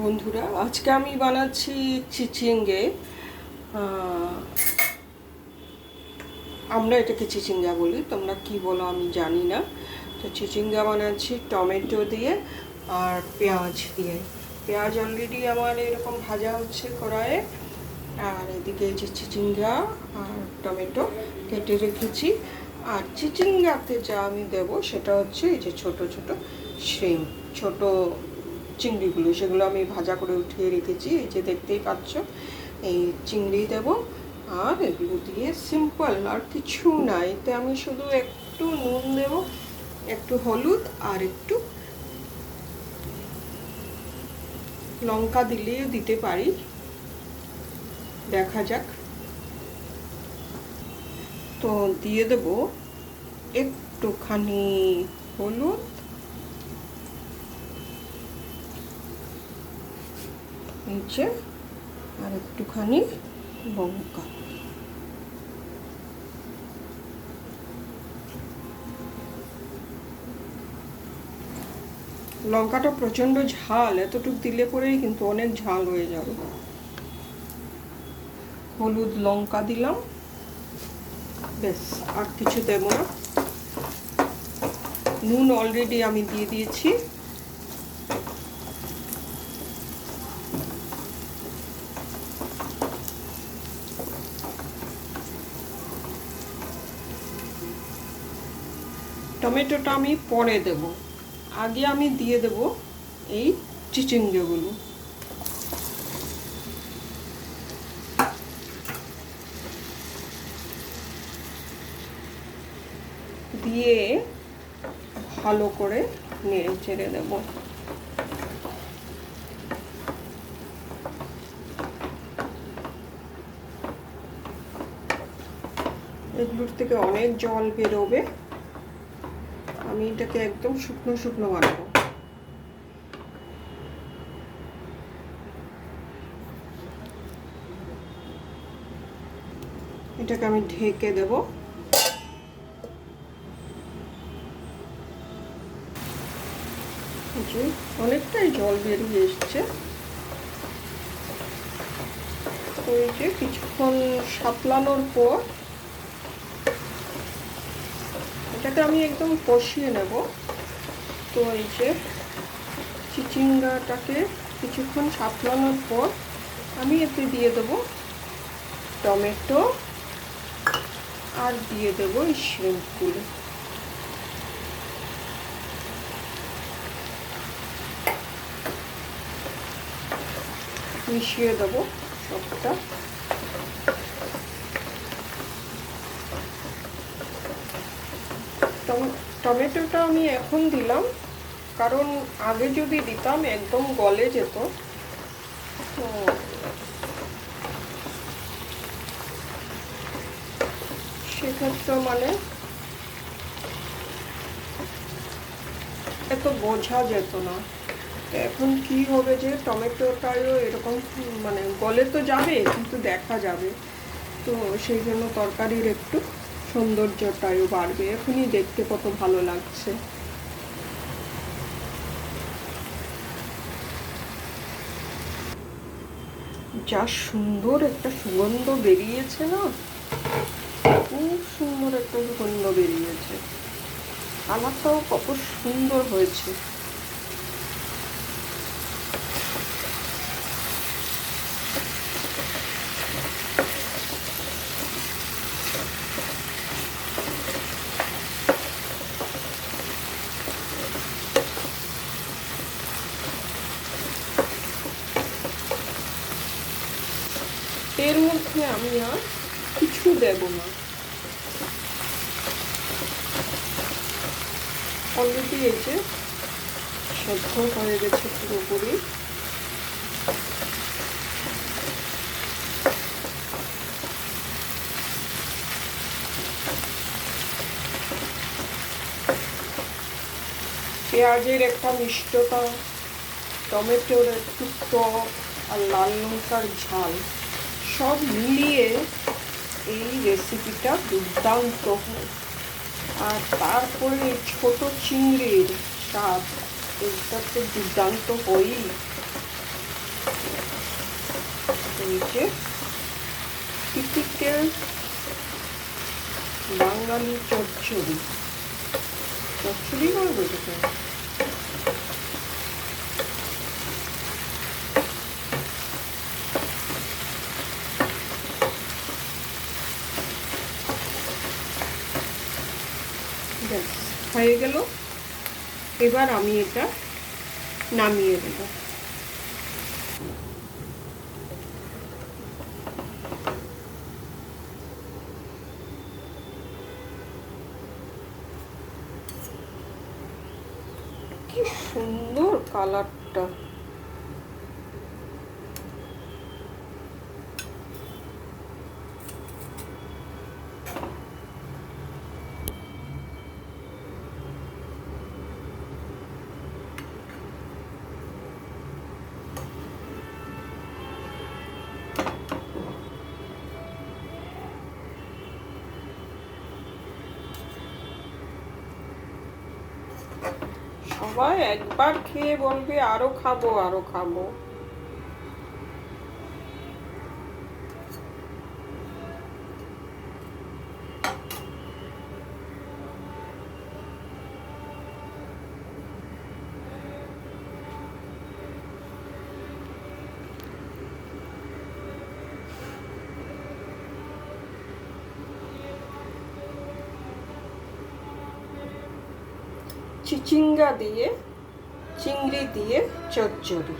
বন্ধুরা, আজকে আমি বানাচ্ছি চিচিঙ্গে। আমরা এটাকে চিচিঙ্গা বলি, তোমরা কি বলো আমি জানি না। তো চিচিঙ্গা বানাচ্ছি টমেটো দিয়ে আর পেঁয়াজ দিয়ে। পেঁয়াজ অলরেডি আমার এরকম ভাজা হচ্ছে কড়াইয়ে। আর এদিকে যে চিচিঙ্গা আর টমেটো কেটে রেখেছি। আর চিচিঙ্গাতে যা আমি দেব সেটা হচ্ছে এই যে ছোট ছোট শ্রিম ছোট চিংড়িগুলো, সেগুলো আমি ভাজা করে উঠিয়ে রেখেছি, এই যে দেখতেই পাচ্ছ। এই চিংড়ি দেব আর এগুলো দিয়ে সিম্পল আর কিছু না, এতে আমি শুধু একটু নুন দেব, একটু হলুদ আর একটু লঙ্কা দিলেও দিতে পারি। দেখা যাক। তো দিয়ে দেব একটুখানি হলুদ নিচে আর একটুখানি লঙ্কা লঙ্কাটা প্রচণ্ড ঝাল, এতটুকু দিলে পরেই কিন্তু অনেক ঝাল হয়ে যাবে। হলুদ লঙ্কা দিলাম। ব্যাস, আর কিছু দেবো না। নুন অলরেডি আমি দিয়ে দিয়েছি। টমেটোটা আমি পরে দেব। আগে আমি দিয়ে দেব এই চিচিঙ্গেগুলো। দিয়ে ভালো করে নেড়ে চেড়ে দেবো। এগুলোর থেকে অনেক জল বেরোবে। আমি এটাকে একদম শুকনো শুকনো বানাবো। এটাকে আমি ঢেকে দেব। অনেকটাই জল বেরিয়ে এসছে। এই যে কিছুক্ষণ সাপলানোর পর এটাকে আমি একদম কষিয়ে নেব। তো এই যে চিচিঙ্গাটাকে কিছুক্ষণ সাপলানোর পর আমি এতে দিয়ে দেব টমেটো আর দিয়ে দেবো এই শ্রিম্পগুলো মিশিয়ে দেবো সবটা। টমেটোটা আমি এখন দিলাম, কারণ আগে যদি দিতাম একদম গলে যেত। তো সেক্ষেত্রে মানে এত বোঝা যেত না। এখন কি হবে যে টমেটোটাও এরকম মানে গলে তো যাবে, কিন্তু দেখা যাবে। তো সেই জন্য তরকারির একটু সৌন্দর্যটাও বাড়বে। এখনই দেখতে কত ভালো লাগছে। যা সুন্দর একটা সুগন্ধ বেরিয়েছে না? খুব সুন্দর একটা সুগন্ধ বেরিয়েছে। কালারটাও কত সুন্দর হয়েছে। এর মধ্যে আমি আর কিছু দেব না। অলরেডি এই যে সেদ্ধ হয়ে গেছে পুরোপুরি। পেঁয়াজের একটা মিষ্টতা, টমেটোর একটু টক আর লাল লঙ্কার ঝাল। সব মিলিয়ে এই রেসিপিটা দুর্দান্ত হয়। আর তারপরে ছোট চিংড়ির স্বাদ এটা তো দুর্দান্ত হয়ই। যে টিপিক্যাল বাঙালি চচ্চড়ি। চচ্চড়ি করব ব্যাস হয়ে গেল। এবার আমি এটা নামিয়ে দেব কি সুন্দর কালারটা। সবাই একবার খেয়ে বলবে আরও খাব আরও খাব। চিচিঙ্গা দিয়ে চিংড়ি দিয়ে চচ্চড়ি।